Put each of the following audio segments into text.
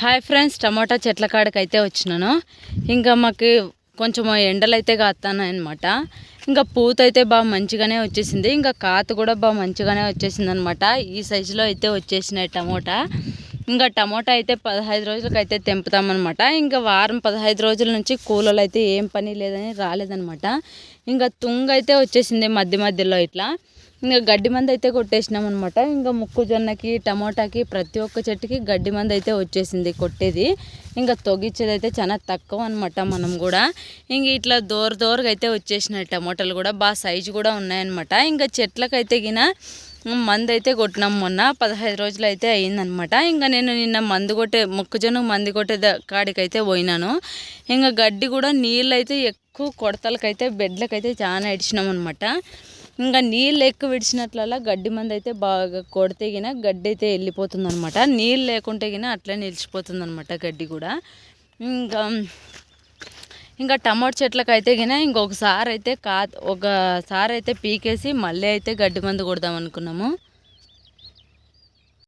Hi friends టమాటా చెట్ల కాడకి అయితే వచ్చినాను. ఇంకా మాకు కొంచెం ఎండలు అయితే కాస్తానమాట ఇంకా పూత అయితే బాగా మంచిగానే వచ్చేసింది. ఇంకా కాత కూడా బాగా మంచిగానే వచ్చేసింది అనమాట ఈ సైజులో అయితే వచ్చేసినాయి టమోటా. ఇంకా టమోటా అయితే పదహైదు రోజులకి అయితే తెంపుతామన్నమాట. ఇంకా వారం పదహైదు రోజుల నుంచి కూలలు అయితే ఏం పని లేదని రాలేదనమాట ఇంకా తుంగ అయితే వచ్చేసింది మధ్య మధ్యలో ఇట్లా. ఇంకా గడ్డి మంది అయితే కొట్టేసినాం అనమాట ఇంకా మొక్కజొన్నకి టమోటాకి ప్రతి ఒక్క చెట్టుకి గడ్డి మంది అయితే వచ్చేసింది కొట్టేది. ఇంకా తొగిచ్చేది అయితే చాలా తక్కువ అనమాట మనం కూడా. ఇంక ఇట్లా దూర దూరగా అయితే వచ్చేసినాయి టమోటాలు కూడా. బాగా సైజు కూడా ఉన్నాయన్నమాట. ఇంకా చెట్లకైతే గిన మందు అయితే కొట్టినాం మొన్న. పదహైదు రోజులు అయితే అయిందనమాట ఇంకా నేను నిన్న మందు కొట్టే మొక్కజొన్న మందు కొట్టే కాడికైతే పోయినాను. ఇంకా గడ్డి కూడా నీళ్ళు అయితే ఎక్కువ కొడతలకైతే బెడ్లకైతే చాలా ఇడిచినాం అనమాట ఇంకా నీళ్ళు ఎక్కువ విడిచినట్లలా గడ్డి మంది అయితే బాగా కొడితే గిన గడ్డి అయితే వెళ్ళిపోతుంది అనమాట నీళ్ళు లేకుంటే గిన అట్లే నిలిచిపోతుంది అనమాట గడ్డి కూడా. ఇంకా ఇంకా టమాటో చెట్లకు అయితే కానీ ఇంకొకసారి అయితే కా ఒకసారి అయితే పీకేసి మళ్ళీ అయితే గడ్డి మందు కొడదాం అనుకున్నాము.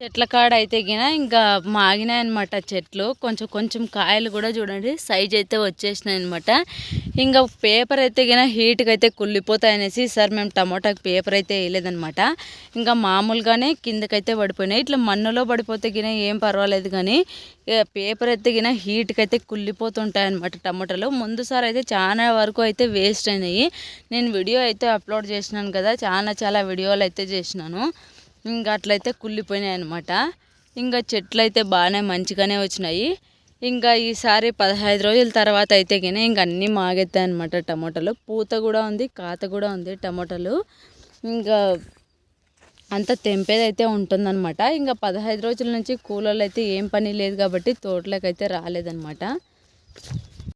చెట్ల కాడ అయితే గిన ఇంకా మాగినాయి అనమాట చెట్లు. కొంచెం కొంచెం కాయలు కూడా చూడండి సైజ్ అయితే వచ్చేసినాయి అనమాట ఇంకా పేపర్ అయితే గిన హీట్కి అయితే కుళ్ళిపోతాయి అనేసి సార్ మేము టమోటాకి పేపర్ అయితే వేయలేదనమాట ఇంకా మామూలుగానే కిందకైతే పడిపోయినాయి. ఇట్లా మన్నులో పడిపోతే గిన ఏం పర్వాలేదు కానీ పేపర్ అయితే గిన హీట్కి అయితే కుళ్ళిపోతుంటాయి అనమాట టమాటాలు ముందుసారి అయితే చాలా వరకు అయితే వేస్ట్ అయినాయి. నేను వీడియో అయితే అప్లోడ్ చేసినాను కదా చాలా చాలా వీడియోలు అయితే చేసినాను. ఇంకా అట్లయితే కుళ్ళిపోయినాయి అనమాట ఇంకా చెట్లు అయితే బాగానే మంచిగానే వచ్చినాయి. ఇంకా ఈసారి పదహైదు రోజుల తర్వాత అయితే కానీ ఇంక అన్నీ మాగెత్తాయి అనమాట టమాటాలు. పూత కూడా ఉంది కాత కూడా ఉంది టమాటాలు. ఇంకా అంత తెంపేదైతే ఉంటుందన్నమాట. ఇంకా పదహైదు రోజుల నుంచి కూలర్లు అయితే ఏం పని లేదు కాబట్టి తోటలోకి అయితే రాలేదన్నమాట.